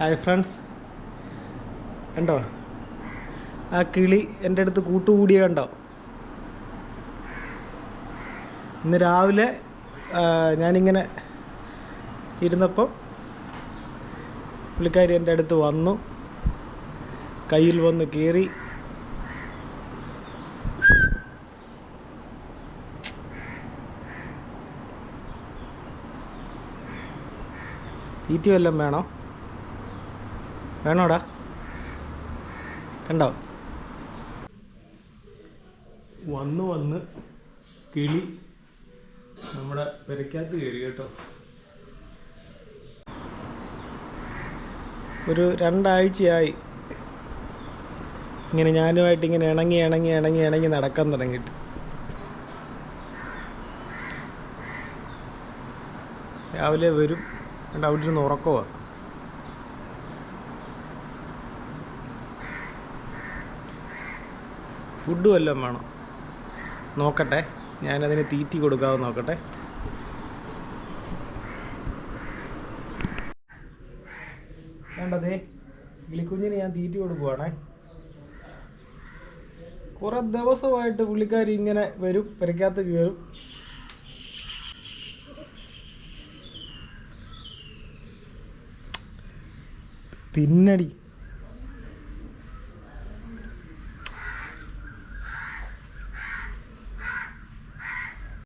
Hi friends. കണ്ടോ? ആ കിളി എന്റെ അടുത്ത് കൂട്ടുകൂടിയ കണ്ടോ? ഇന്ന് രാവിലെ ഞാനിങ്ങനെ ഇരുന്നപ്പം പുള്ളിക്കാരി എന്റെ അടുത്ത് വന്നു. കയ്യിൽ വന്ന് കയറി തീറ്റ വല്ലതും വേണോ? വേണോടാ? കണ്ടോ? വന്ന് വന്ന് കിളി നമ്മുടെ പെരക്കകത്ത് കയറി കേട്ടോ. ഒരു രണ്ടാഴ്ചയായി ഇങ്ങനെ ഞാനുമായിട്ട് ഇങ്ങനെ ഇണങ്ങി ഇണങ്ങി ഇണങ്ങി ഇണങ്ങി നടക്കാൻ തുടങ്ങിയിട്ട്. രാവിലെ വരും. എന്നിട്ട് അവിടെ ഇരുന്ന് ഉറക്കമാണ് ഫുഡ് വല്ലതും വേണം. നോക്കട്ടെ ഞാനതിന് തീറ്റി കൊടുക്കാതെ നോക്കട്ടെ. വേണ്ടതേ കിളിക്കുഞ്ഞിന് ഞാൻ തീറ്റി കൊടുക്കുവാണേ. കുറെ ദിവസമായിട്ട് പുള്ളിക്കാരി ഇങ്ങനെ വരും പെരക്കകത്ത് കയറും. തിന്നടി